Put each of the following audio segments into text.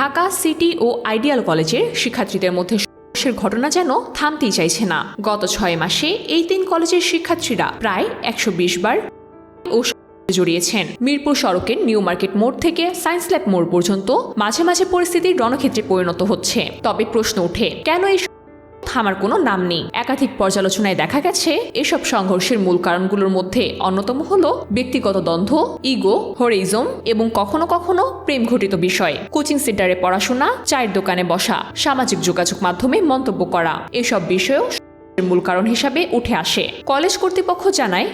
Dhaka city ও ideal কলেজের শিক্ষার্থীদের মধ্যে সংঘর্ষের ঘটনা যেন থামতেই চাইছে না। গত ছয় মাসে এই তিন কলেজের শিক্ষার্থীরা প্রায় একশো বিশ বার ও জড়িয়েছেন। মিরপুর সড়কের নিউ মার্কেট মোড় থেকে সায়েন্স ল্যাব মোড় পর্যন্ত মাঝে মাঝে পরিস্থিতি রণক্ষেত্রে পরিণত হচ্ছে। তবে প্রশ্ন উঠে কেন এই থামার কোনো নাম নেই। একাধিক পর্যালোচনায় দেখা গেছে, এসব সংঘর্ষের মূল কারণগুলোর মধ্যে অন্যতম হল ব্যক্তিগত দ্বন্দ্ব, ইগো হরিজম এবং কখনো কখনো প্রেম ঘটিত বিষয়। কোচিং সেন্টারে পড়াশোনা, চায়ের দোকানে বসা, সামাজিক যোগাযোগ মাধ্যমে মন্তব্য করা, এসব বিষয়েও মূল কারণ হিসাবে উঠে আসে। কলেজ কর্তৃপক্ষ জানায়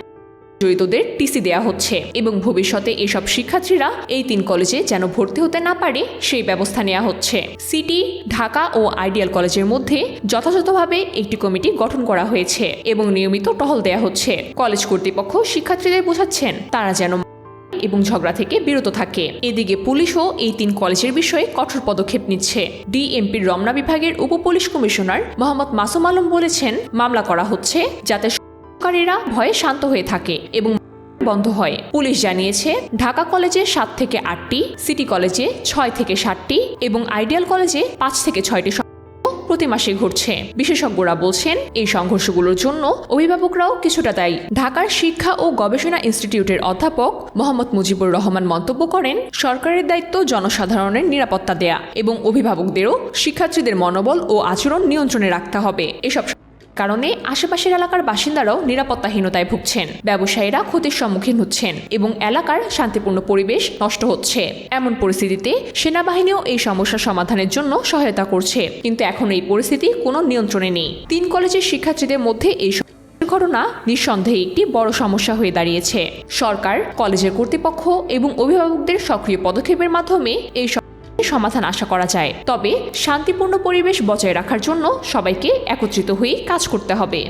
জড়িতদের টিসি দেয়া হচ্ছে। এবং ভবিষ্যতে এসব শিক্ষার্থীরা এই তিন কলেজে যেন ভর্তি হতে না পারে, সেই ব্যবস্থা নেওয়া হচ্ছে। সিটি, ঢাকা ও আইডিয়াল কলেজের মধ্যে যথাযথভাবে একটি কমিটি গঠন করা হয়েছে এবং নিয়মিত টহল দেয়া হচ্ছে। কলেজ কর্তৃপক্ষ শিক্ষার্থীদের বোঝাচ্ছেন, তারা যেন এবং ঝগড়া থেকে বিরত থাকে। এদিকে পুলিশও এই তিন কলেজের বিষয়ে কঠোর পদক্ষেপ নিচ্ছে। ডিএমপির রমনা বিভাগের উপ পুলিশ কমিশনার মোহাম্মদ মাসুম আলম বলেছেন, মামলা করা হচ্ছে যাতে সহকারীরা ভয়ে শান্ত হয়ে থাকে এবং বন্ধ হয়। পুলিশ জানিয়েছে, ঢাকা কলেজে সাত থেকে আটটি, সিটি কলেজে ছয় থেকে সাতটি এবং আইডিয়াল কলেজে পাঁচ থেকে ছয়টি প্রতি মাসে ঘটছে। বিশেষজ্ঞরা বলছেন, এই সংঘর্ষগুলোর জন্য অভিভাবকরাও কিছুটা দায়ী। ঢাকার শিক্ষা ও গবেষণা ইনস্টিটিউটের অধ্যাপক মোহাম্মদ মুজিবুর রহমান মন্তব্য করেন, সরকারের দায়িত্ব জনসাধারণের নিরাপত্তা দেয়া এবং অভিভাবকদেরও শিক্ষার্থীদের মনোবল ও আচরণ নিয়ন্ত্রণে রাখতে হবে। এসব কারণে আশেপাশের এলাকার বাসিন্দারাও নিরাপত্তাহীনতায় ভুগছেন। ব্যবসায়ীরা ক্ষতির সম্মুখীন হচ্ছেন এবং এলাকার শান্তিপূর্ণ পরিবেশ নষ্ট হচ্ছে। এমন পরিস্থিতিতে সেনাবাহিনীও এই সমস্যা সমাধানের জন্য সহায়তা করছে। কিন্তু এখন এই পরিস্থিতি কোনো নিয়ন্ত্রণে নেই। তিন কলেজের শিক্ষার্থীদের মধ্যে এই ঘটনা নিঃসন্দেহে একটি বড় সমস্যা হয়ে দাঁড়িয়েছে। সরকার, কলেজের কর্তৃপক্ষ এবং অভিভাবকদের সক্রিয় পদক্ষেপের মাধ্যমে এই সমাধান আশা করা যায়। তবে শান্তিপূর্ণ পরিবেশ বজায় রাখার জন্য সবাইকে একত্রিত হয়ে কাজ করতে হবে।